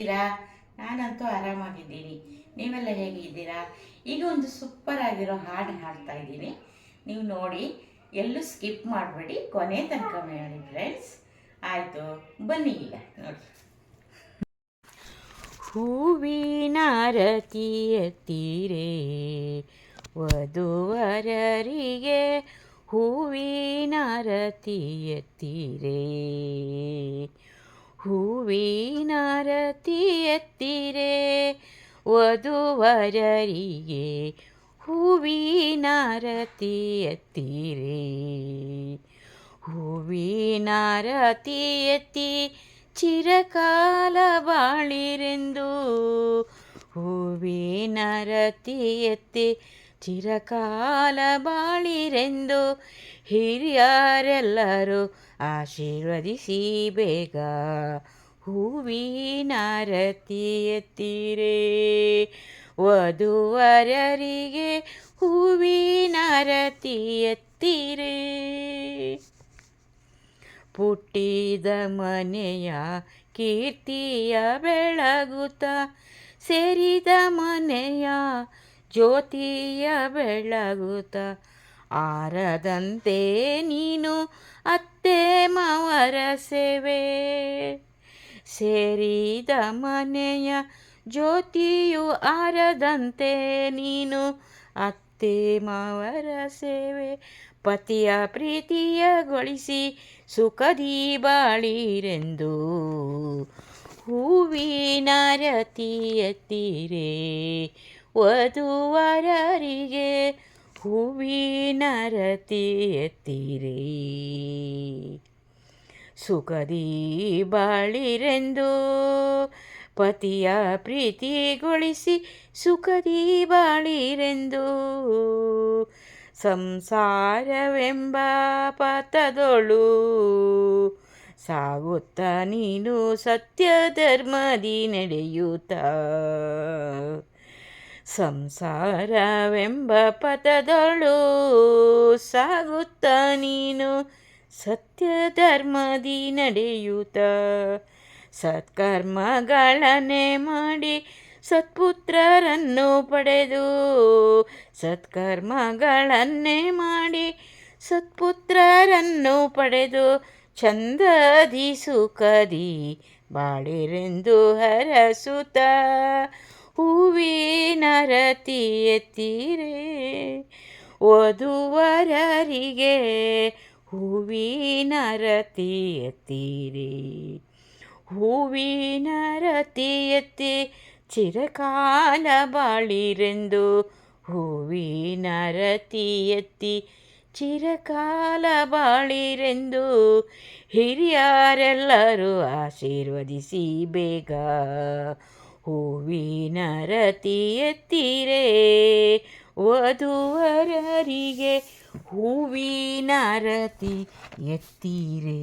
ಇದ್ದೀರಾ? ನಾನಂತೂ ಆರಾಮಾಗಿದ್ದೀನಿ. ನೀವೆಲ್ಲ ಹೇಗಿದ್ದೀರಾ? ಈಗ ಒಂದು ಸೂಪರ್ ಆಗಿರೋ ಹಾಡು ಹಾಡ್ತಾ ಇದ್ದೀನಿ. ನೀವು ನೋಡಿ, ಎಲ್ಲೂ ಸ್ಕಿಪ್ ಮಾಡಬೇಡಿ. ಕೊನೆ ತನಕ ಮಾಡಿ ಫ್ರೆಂಡ್ಸ್ ಆಯಿತು, ಬನ್ನಿ ಈಗ ನೋಡಿ. ಹೂವಿನ ರತಿಯ ತೀರೆ ವಧುವರರಿಗೆ ಹೂವಿನ ರತಿಯ ತೀರೆ ಹೂವಿನ ರತಿಯತ್ತಿರೆ ವಧುವರರಿಗೆ ಹೂವಿನ ರತಿಯತ್ತಿರೆ ಹೂವಿನ ರತಿಯತ್ತಿ ಚಿರಕಾಲ ಬಾಳಿರೆಂದು ಹೂವಿನ ರತಿಯತ್ತಿ ಚಿರಕಾಲ ಬಾಳಿರೆಂದು ಹಿರಿಯರೆಲ್ಲರೂ ಆಶೀರ್ವದಿಸಿ ಬೇಗ ಹೂವಿನ ರತಿಯತ್ತೀರೆ ವಧುವರರಿಗೆ ಹೂವಿನ ರತಿಯತ್ತೀರೆ ಪುಟ್ಟಿದ ಮನೆಯ ಕೀರ್ತಿಯ ಬೆಳಗುತ್ತ ಸೇರಿದ ಮನೆಯ ಜ್ಯೋತಿಯ ಬೆಳಗುತ್ತ ಆರದಂತೆ ನೀನು ಅತ್ತೆ ಮವರ ಸೇವೆ. ಸೇರಿದ ಮನೆಯ ಜ್ಯೋತಿಯು ಆರದಂತೆ ನೀನು ಅತ್ತೆ ಮಾವರ ಸೇವೆ. ಪತಿಯ ಪ್ರೀತಿಯಗೊಳಿಸಿ ಸುಖದಿ ಬಾಳಿರೆಂದು ಹೂವಿನ ರತಿಯತ್ತೀರೆ ವಧುವರರಿಗೆ ಹೂವಿನ ರತಿಯತ್ತೀರೆ ಸುಖದಿ ಬಾಳಿರೆಂದು ಪತಿಯ ಪ್ರೀತಿಗೊಳಿಸಿ ಸುಖದಿ ಬಾಳಿರೆಂದು ಸಂಸಾರವೆಂಬ ಪಥದೊಳು ಸಾಗುತ್ತ ನೀನು ಸತ್ಯ ಧರ್ಮದಿ ನಡೆಯುತ್ತ. ಸಂಸಾರವೆಂಬ ಪಥದೊಳು ಸಾಗುತ್ತ ನೀನು ಸತ್ಯ ಧರ್ಮದಿ ನಡೆಯುತ್ತ. ಸತ್ಕರ್ಮಗಳನೆ ಮಾಡಿ ಸತ್ಪುತ್ರರನ್ನು ಪಡೆದು ಸತ್ಕರ್ಮಗಳನ್ನೇ ಮಾಡಿ ಸತ್ಪುತ್ರರನ್ನು ಪಡೆದು ಚಂದದಿ ಸುಖದಿ ಬಾಳಿರೆಂದು ಹರಸುತ್ತ. ಹೂವಿನ ರತಿಯತ್ತೀರೆ ವಧುವರರಿಗೆ ಹೂವಿನ ರತಿಯತ್ತೀರೆ ಹೂವಿನ ಚಿರಕಾಲ ಬಾಳಿರೆಂದು ಹೂವಿನ ಚಿರಕಾಲ ಬಾಳಿರೆಂದು ಹಿರಿಯರೆಲ್ಲರೂ ಆಶೀರ್ವದಿಸಿ ಬೇಗ ಹೂವಿನ ರತಿಯತ್ತೀರೆ ವಧುವರರಿಗೆ ಹೂವಿನ ರತಿ ಎತ್ತೀರೇ